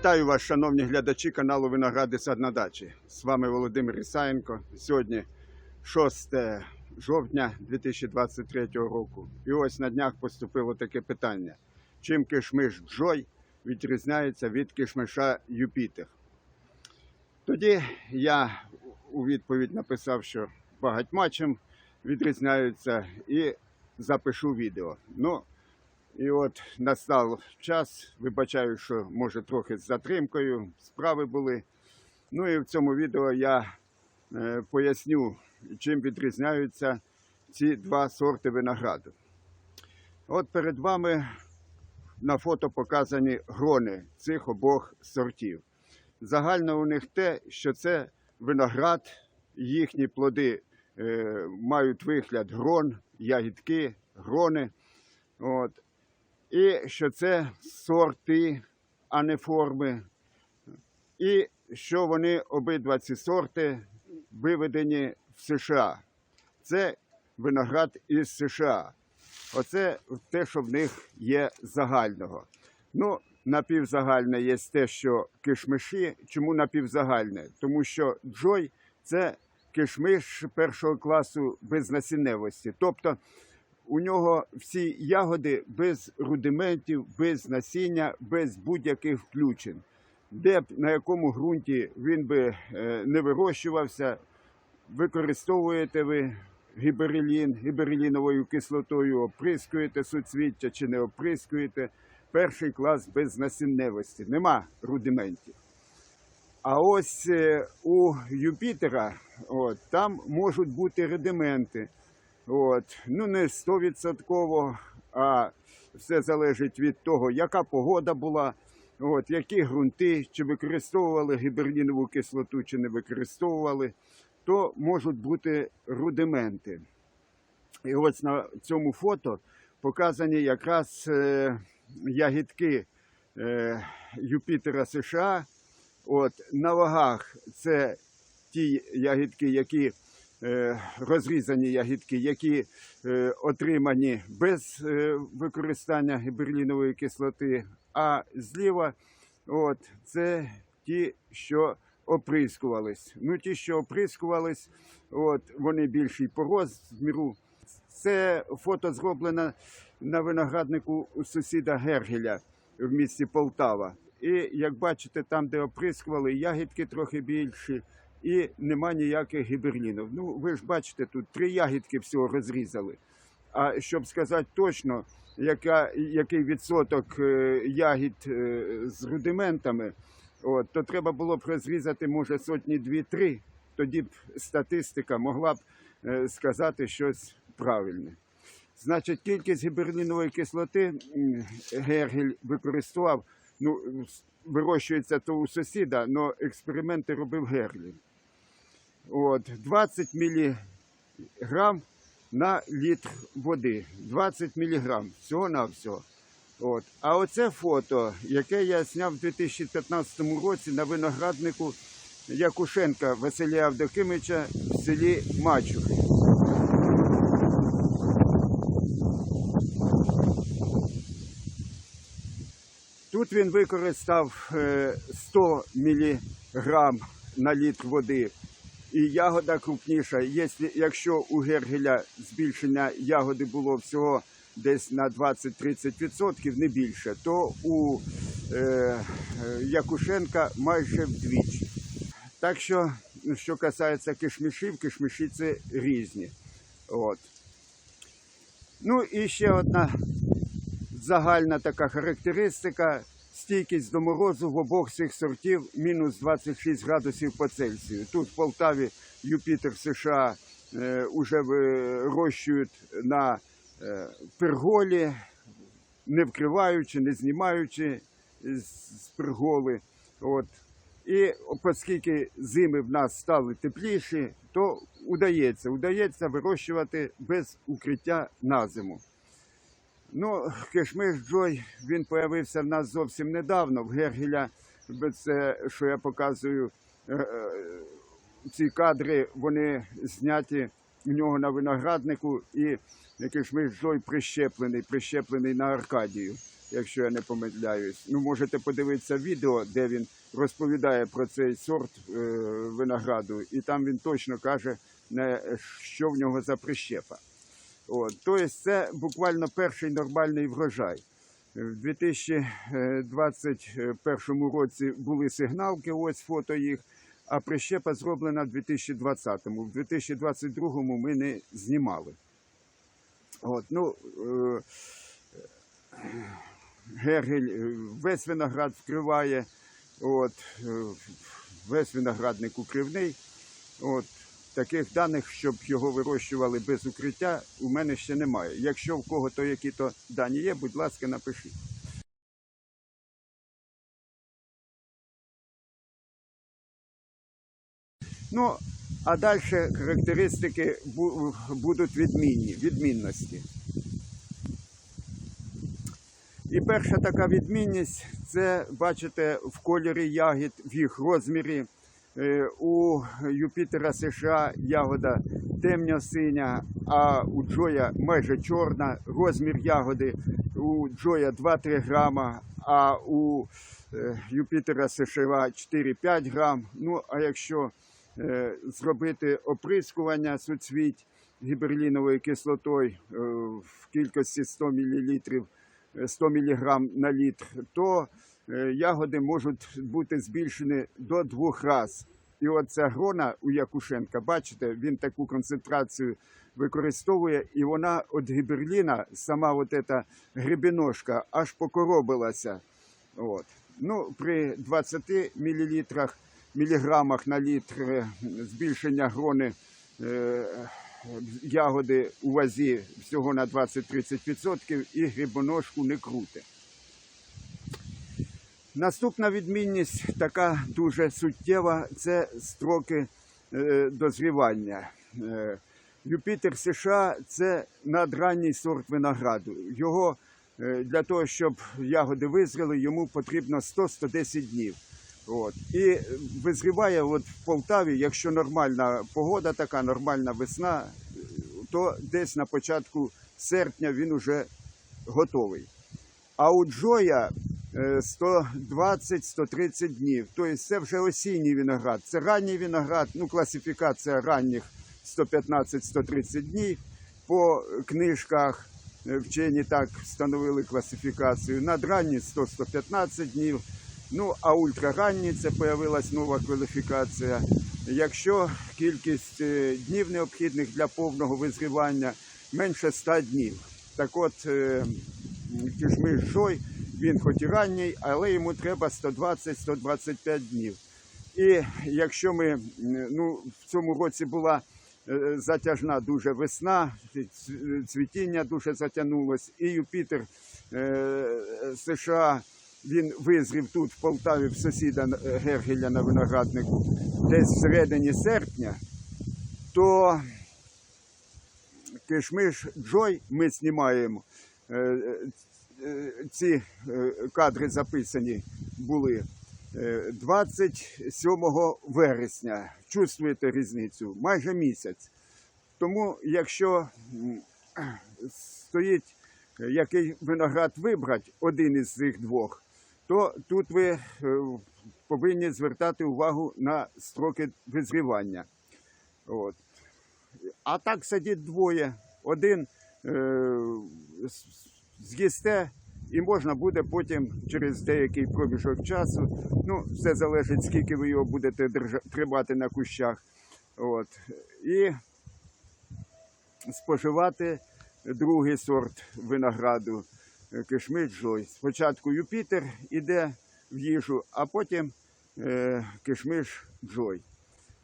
Вітаю вас, шановні глядачі каналу Виногради Сад на дачі. З вами Володимир Ісаєнко. Сьогодні 6 жовтня 2023 року. І ось на днях поступило таке питання: чим кишмиш Джой відрізняється від кишмиша Юпітер? Тоді я у відповідь написав, що багатьма чим відрізняються, і запишу відео. Ну, і от настав час. Вибачаю, що може трохи з затримкою, справи були. Ну і в цьому відео я е, поясню, чим відрізняються ці два сорти винограду. От перед вами на фото показані грони цих обох сортів. Загально у них те, що це виноград, їхні плоди е, мають вигляд грон, ягідки, грони. От. І що це сорти, а не форми. І що вони обидва ці сорти виведені в США. Це виноград із США. Оце те, що в них є загального. Ну, напівзагальне є те, що кишмиші. Чому напівзагальне? Тому що джой це кишмиш першого класу без насінневості. Тобто у нього всі ягоди без рудиментів, без насіння, без будь-яких включень. Де б на якому ґрунті він би е, не вирощувався, використовуєте ви гіберелін, гібереліновою кислотою, оприскуєте суцвіття чи не оприскуєте. Перший клас без насінневості, нема рудиментів. А ось е, у Юпітера от, там можуть бути рудименти. От. Ну, не стовідсотково, а все залежить від того, яка погода була, от, які ґрунти, чи використовували гіберлінову кислоту, чи не використовували, то можуть бути рудименти. І ось на цьому фото показані якраз е, ягідки е, Юпітера США. От, на вагах це ті ягідки, які розрізані ягідки, які е, отримані без е, використання гіберлінової кислоти, а зліва от, це ті, що оприскувались. Ну, ті, що оприскувались, от, вони більші по розміру. Це фото зроблено на винограднику у сусіда Гергеля в місті Полтава. І як бачите, там, де оприскували, ягідки трохи більші, і нема ніяких гіберлінів. Ну, ви ж бачите, тут три ягідки всього розрізали. А щоб сказати точно, яка, який відсоток е, ягід е, з рудиментами, от, то треба було б розрізати, може, сотні дві-три. Тоді б статистика могла б е, сказати щось правильне. Значить, кількість гіберлінової кислоти Гергель використовував, ну, вирощується то у сусіда, але експерименти робив Герлін. От, 20 мг на літр води. 20 мг всього-навсього. А оце фото, яке я зняв у 2015 році на винограднику Якушенка Василія Авдокимича в селі Мачухи. Тут він використав е, 100 мг на літр води. І ягода крупніша. Якщо, у Гергеля збільшення ягоди було всього десь на 20-30%, не більше, то у е, Якушенка майже вдвічі. Так що, що касається кишмішів, кишміші це різні. От. Ну і ще одна загальна така характеристика. Стійкість до морозу в обох цих сортів мінус 26 градусів по Цельсію. Тут в Полтаві Юпітер США е, вже вирощують на е, перголі, не вкриваючи, не знімаючи з перголи. От. І оскільки зими в нас стали тепліші, то удається, удається вирощувати без укриття на зиму. Ну, кишмиш Джой, він появився в нас зовсім недавно. В Гергеля, це, що я показую, е, е, ці кадри, вони зняті у нього на винограднику, і кишмиш Джой прищеплений, прищеплений на Аркадію. якщо я не помиляюсь. Ну, можете подивитися відео, де він розповідає про цей сорт е, винограду, і там він точно каже, що в нього за прищепа. От. Тобто це буквально перший нормальний врожай. В 2021 році були сигналки, ось фото їх, а прищепа зроблена в 2020-му. В 2022-му ми не знімали. От, ну, е, Гергель е, весь виноград вкриває, от, е, весь виноградник укривний. От, таких даних, щоб його вирощували без укриття, у мене ще немає. Якщо в кого-то які-то дані є, будь ласка, напишіть. Ну, а далі характеристики будуть відмінні, відмінності. І перша така відмінність це, бачите, в кольорі ягід, в їх розмірі. Е, У Юпітера США ягода темно-синя, а у Джоя майже чорна. Розмір ягоди у Джоя 2-3 грама, а у е, Юпітера США 4-5 грам. Ну, а якщо е, зробити оприскування суцвіть гіберліновою кислотою в кількості 100 мл, 100 мг на літр, то ягоди можуть бути збільшені до двох разів. І оця грона у Якушенка, бачите, він таку концентрацію використовує, і вона від гіберліна, сама от ця грибіножка, аж покоробилася. От. Ну, при 20 мл, міліграмах на літр е, збільшення грони е, ягоди у вазі всього на 20-30% і грибоножку не крути. Наступна відмінність така дуже суттєва це строки е, дозрівання. Е, Юпітер США це надранній сорт винограду. Його е, для того, щоб ягоди визріли, йому потрібно 100-110 днів. От. І визріває от в Полтаві, якщо нормальна погода, така нормальна весна, то десь на початку серпня він уже готовий. А у Джоя 120-130 днів. Тобто це вже осінній виноград. Це ранній виноград, ну класифікація ранніх 115-130 днів. По книжках е, вчені так встановили класифікацію. Надранні 100-115 днів. Ну, а ультраранні це появилась нова кваліфікація. Якщо кількість е, днів необхідних для повного визрівання менше 100 днів. Так от е, кішмиш жой, він хоч і ранній, але йому треба 120-125 днів. І якщо ми ну, в цьому році була е, затяжна дуже весна, цвітіння дуже затягнулось, і Юпітер е, США він визрів тут в Полтаві в сусіда е, Гергеля на винограднику десь всередині серпня, то кишмиш Джой ми знімаємо. Е, е, Ці е, кадри записані були е, 27 вересня. Чувствуєте різницю? Майже місяць. Тому, якщо стоїть е, який виноград вибрати, один із цих двох, то тут ви е, повинні звертати увагу на строки визрівання. От. А так сидить двоє. Один е, з'їсте, і можна буде потім через деякий проміжок часу. Ну, все залежить, скільки ви його будете тримати на кущах. От. І споживати другий сорт винограду е, кишмиш Джой. Спочатку Юпітер іде в їжу, а потім е, кишмиш Джой.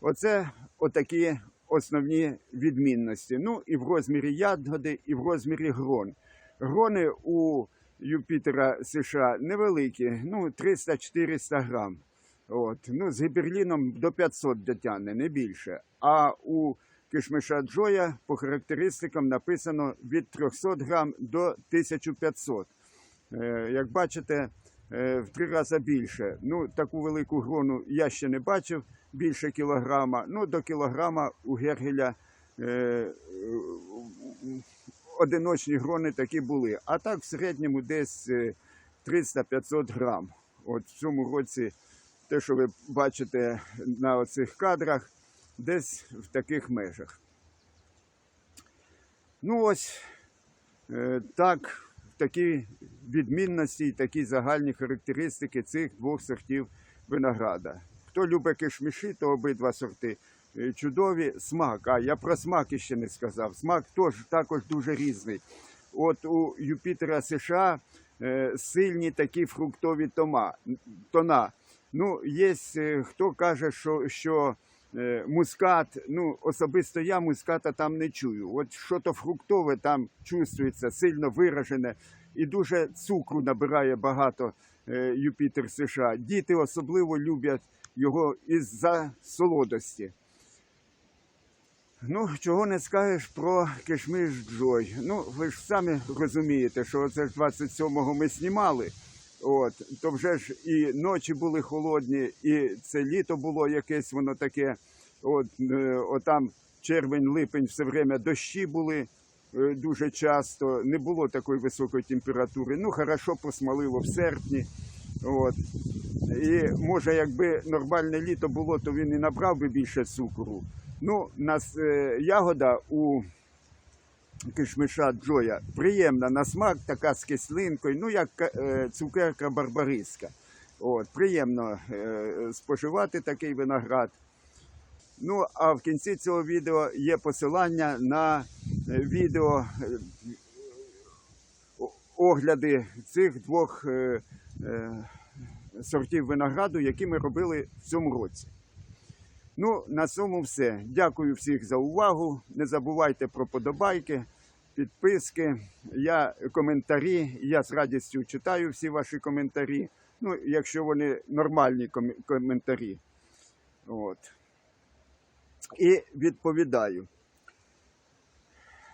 Оце отакі основні відмінності. Ну і в розмірі ягоди, і в розмірі грон. Грони у Юпітера США невеликі, ну 300-400 грам. От. Ну, з гіберліном до 500 дотягне, не більше. А у кишмиша Джоя по характеристикам написано від 300 грам до 1500. Е, Як бачите, е, в три рази більше. Ну, таку велику грону я ще не бачив, більше кілограма. Ну, до кілограма у Гергеля е, одиночні грони такі були. А так в середньому десь е, 300-500 грам. От в цьому році те, що ви бачите на оцих кадрах, десь в таких межах. Ну ось е, так, такі відмінності і такі загальні характеристики цих двох сортів винограда. Хто любить кишміші, то обидва сорти е, чудові. Смак, а я про смак іще не сказав. Смак теж, також дуже різний. От у Юпітера США е, сильні такі фруктові тома, тона. Ну, є е, хто каже, що, що е, мускат, ну особисто я муската там не чую. От що то фруктове там чувствується, сильно виражене і дуже цукру набирає багато е, Юпітер США. Діти особливо люблять його із-за солодості. Ну, чого не скажеш про кишмиш Джой. Ну, ви ж самі розумієте, що це ж 27-го ми знімали. От, то вже ж і ночі були холодні, і це літо було якесь воно таке. От, е, отам червень, липень, все время дощі були е, дуже часто. Не було такої високої температури. Ну, хорошо посмалило в серпні. От. І може, якби нормальне літо було, то він і набрав би більше цукру. Ну, нас е, ягода у кишмиша Джоя приємна на смак, така з кислинкою, ну як е, цукерка барбариска. От, приємно е, споживати такий виноград. Ну, а в кінці цього відео є посилання на відео огляди цих двох сортів винограду, які ми робили в цьому році. Ну, на цьому все. Дякую всіх за увагу. Не забувайте про подобайки, підписки, я коментарі. Я з радістю читаю всі ваші коментарі. Ну, якщо вони нормальні ком- коментарі. От. І відповідаю.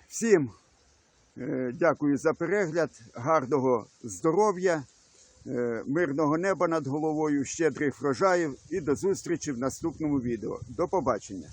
Всім е, дякую за перегляд, гарного здоров'я, мирного неба над головою, щедрих врожаїв і до зустрічі в наступному відео. До побачення!